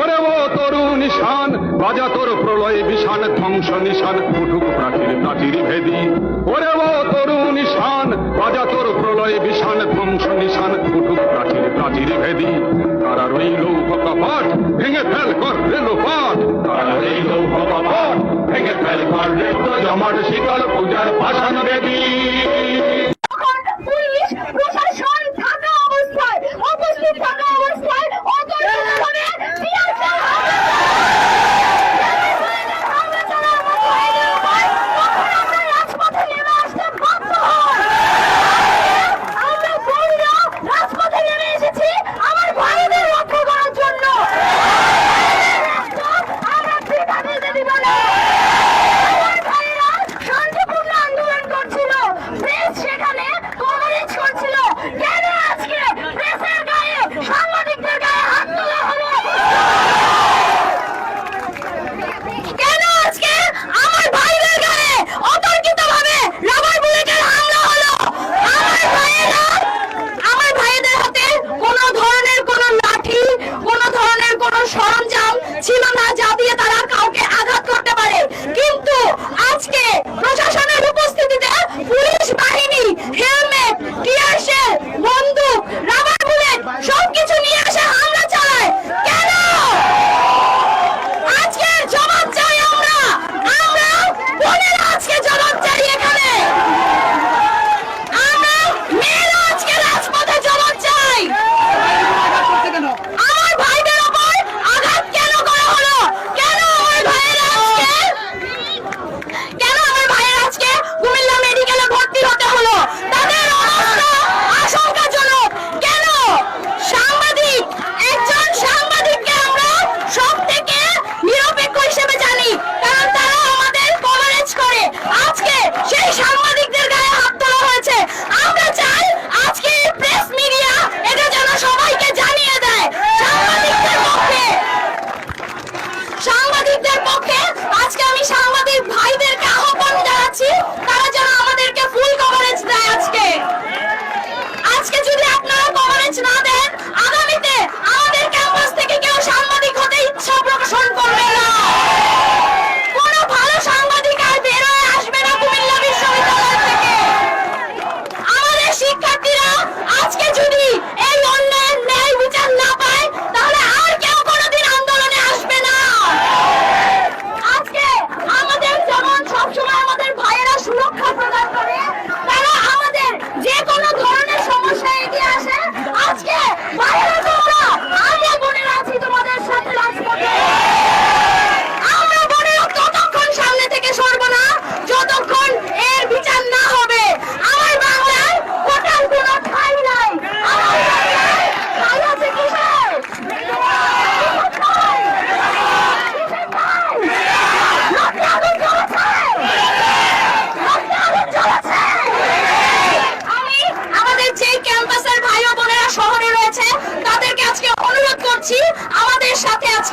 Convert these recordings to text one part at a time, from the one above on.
ওরে ও তরু নিশান, বাজা তোর প্রলয় বিশান ধ্বংস নিশান, উঠুক প্রাচীর প্রাচীর ভেদি। ওরে ও তরু নিশান, বাজা তোর প্রলয় বিশান ধ্বংস নিশান, উঠুক প্রাচীর প্রাচীর ভেদি। তারা রইল কপাট ভেঙে ফেল কর রেল পাট তারা রইল কপাট ভেঙে ফেল কর রেল জমাট শীতল পূজার পাশান বেদী।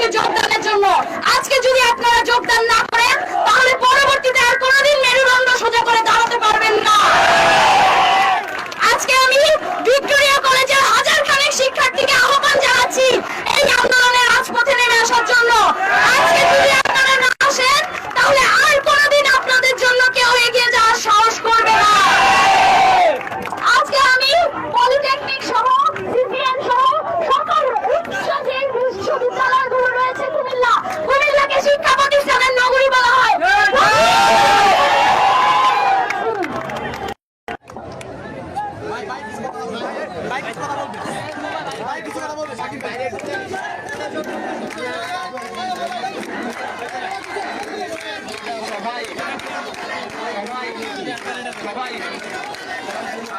আজকে যোগদানের জন্য। আজকে যদি আপনারা যোগদান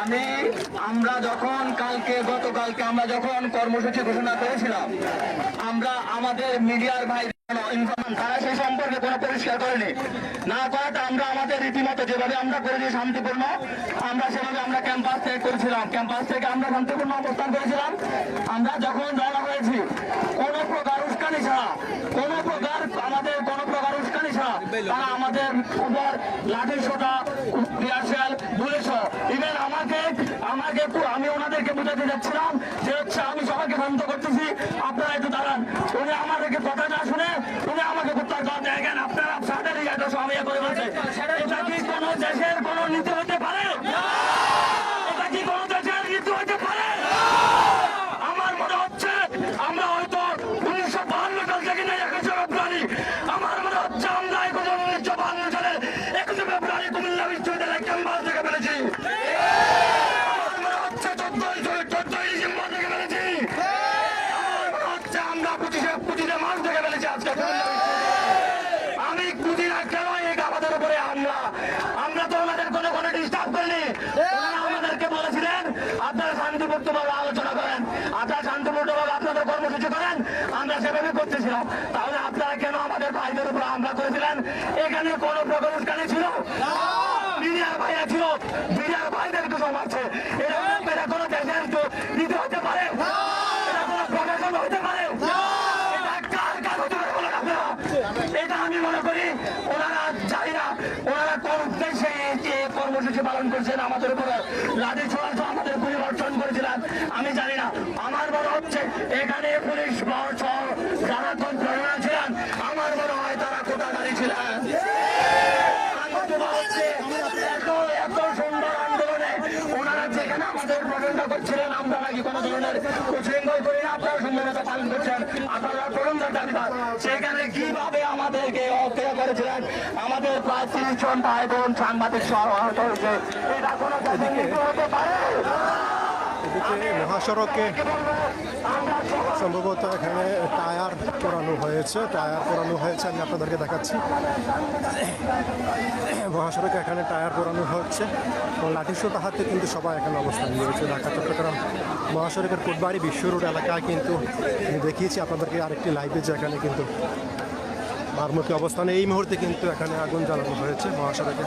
আমি, আমরা যখন কালকে, গতকালকে আমরা যখন কর্মসূচি ঘোষণা করেছিলাম, আমরা আমাদের মিডিয়ার ভাই তারা সেই সম্পর্কে পরিষ্কার করেনি। না আমরা আমাদের রীতিমতো যেভাবে আমরা করেছি শান্তিপূর্ণ, আমরা সেভাবে আমরা ক্যাম্পাস থেকে করেছিলাম। ক্যাম্পাস থেকে আমরা শান্তিপূর্ণ অবস্থান করেছিলাম। আমরা যখন রওনা হয়েছি, কোন প্রকার উস্কানি ছাড়া, কোন প্রকার আমাদের কোনো প্রকার উস্কানি ছাড়া তারা আমাদের উপর লাঠি সোটা আমি ওনাদেরকে বুঝাতে যাচ্ছিলাম যে হচ্ছে আমি সবাইকে শান্ত করতেছি। আপনারা একটু দাঁড়ান। উনি আমাদেরকে কথা না শুনে, উনি আমাকে দেওয়া দেখেন আপনারা সাড়ে আমি সময় করে বলছে। এটা কি কোনো দেশের কোনো নীতি আমরা তো ওনাদের কোনো কোনো ডিস্টার্ব করিনি। ওনারা আমাদেরকে বলেছিলেন আপনারা শান্তিপূর্ণভাবে আলোচনা করেন আপনারা শান্তিপূর্ণভাবে আপনাদের কর্মসূচি করেন আমরা সেভাবে করতেছিলাম। তাহলে আপনারা কেন আমাদের ভাইদের উপর হামলা করেছিলেন? এখানে কোনো প্রকার উস্কানি ছিল মিডিয়ার ভাইরা ছিল মিডিয়ার ভাইদেরকে সমাজছে এরা এরা কোনো দেশের নীতি হতে পারে এটা কোনো প্রশাসন হতে পারে এটা কার কাজ হতে পারে বলেন আপনারা এটা আমি মনে করি ওনারা জানি না ওনারা কোন উদ্দেশ্যে এই যে কর্মসূচি পালন করছেন আমাদের উপরে লাঠি ছোড়া তো আমাদের পরিবর্তন করেছিলেন। আমি জানি না, আমার মনে হচ্ছে এখানে পুলিশ যারা ছিলেন, আমার মনে হয় তারা না, আপনারা সেখানে কীভাবে আমাদেরকে হত্যা করেছিলেন প্রায় তিরিশ জন ভাই বোন সাংবাদিক সহ আহত হয়েছে। এটা কোনো হতে পারে? এদিকে মহাসড়কে সম্ভবত এখানে টায়ার পোড়ানো হয়েছে। টায়ার পোড়ানো হয়েছে আমি আপনাদেরকে দেখাচ্ছি। মহাসড়কে এখানে টায়ার পোড়ানো হচ্ছে। এবং লাঠিসোটা হাতে কিন্তু সবাই এখানে অবস্থান নিয়েছে। ঢাকা চট্টগ্রাম মহাসড়কের কোটবাড়ি বিশ্ব রোড এলাকায় কিন্তু দেখিয়েছি। আপনাদেরকে আরেকটি লাইভে যে এখানে কিন্তু মারমুখী অবস্থানে এই মুহূর্তে কিন্তু এখানে আগুন জ্বালানো হয়েছে মহাসড়কে।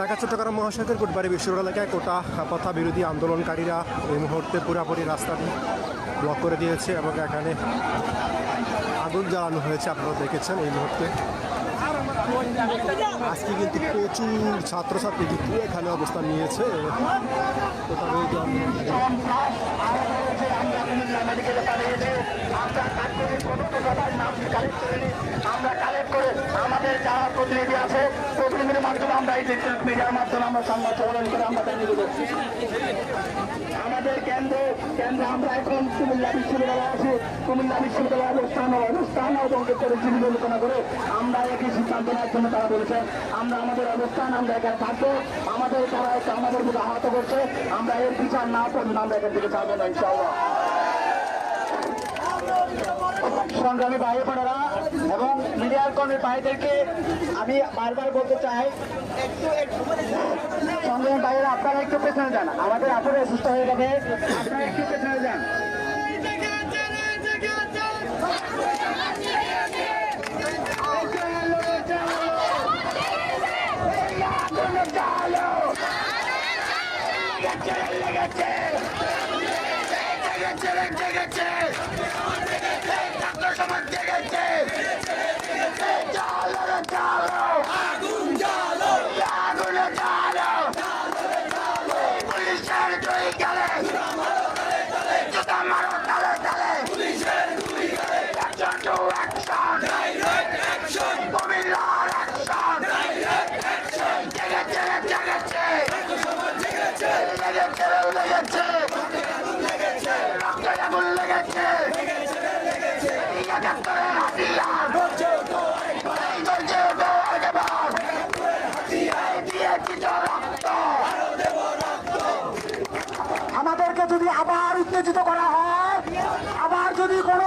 ঢাকা, চট্টগ্রাম মহাসড়কের কোটবাড়ি বিশ্ব রোড এলাকায় কোটা, কথা বিরোধী আন্দোলনকারীরা এই মুহূর্তে পুরাপুরি রাস্তাটি ব্লক করে দিয়েছে এবং এখানে আগুন জ্বালানো হয়েছে, আপনারা দেখেছেন এই মুহূর্তে। আজকে কিন্তু প্রচুর ছাত্রছাত্রী কিন্তু এখানে অবস্থান নিয়েছে। কোটা বিরোধী আন্দোলন আমরা কালেক্ট করে আমাদের যারা প্রতিনিধি আছে প্রতিনিধির মাধ্যমে আমরা এই মিডিয়ার মাধ্যমে আমরা সংবাদ করে আমরা জানিয়ে দেবো আমাদের কেন্দ্র কেন্দ্রে আমরা এখন কুমিল্লা বিশ্ববিদ্যালয়ে আছি কুমিল্লা বিশ্ববিদ্যালয় অবস্থান অবস্থান পরিস্থিতি বিবেচনা করে আমরা একই সিদ্ধান্ত জন্য তারা বলেছে আমরা আমাদের অবস্থান আমরা এখানে থাকব আমাদের তারা আমাদের বুকে আহত করছে আমরা এর বিচার না পর্যন্ত আমরা এখান থেকে ছাড়বো না, ইনশাআল্লাহ। সংগ্রামী ভাই বোনেরা এবং মিডিয়ার কর্মী ভাইদেরকে আমি বারবার বলতে চাই, সংগ্রামী ভাইয়েরা, আপনারা একটু পেছনে যান। আমাদের আপনারা সুস্থ হয়ে যাবে আপনারা একটু পেছনে যান। আমাদেরকে যদি আবার উত্তেজিত করা হয় আবার যদি কোনো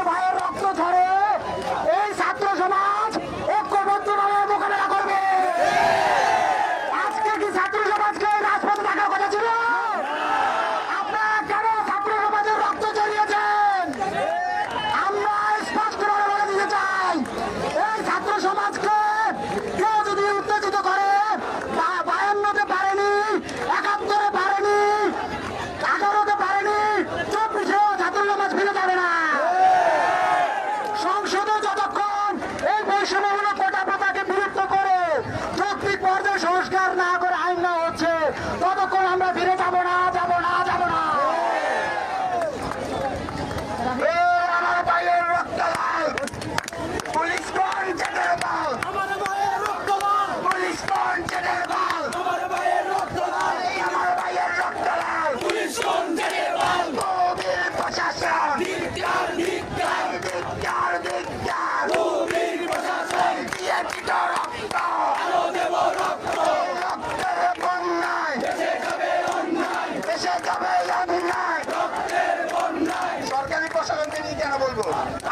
নিয়ে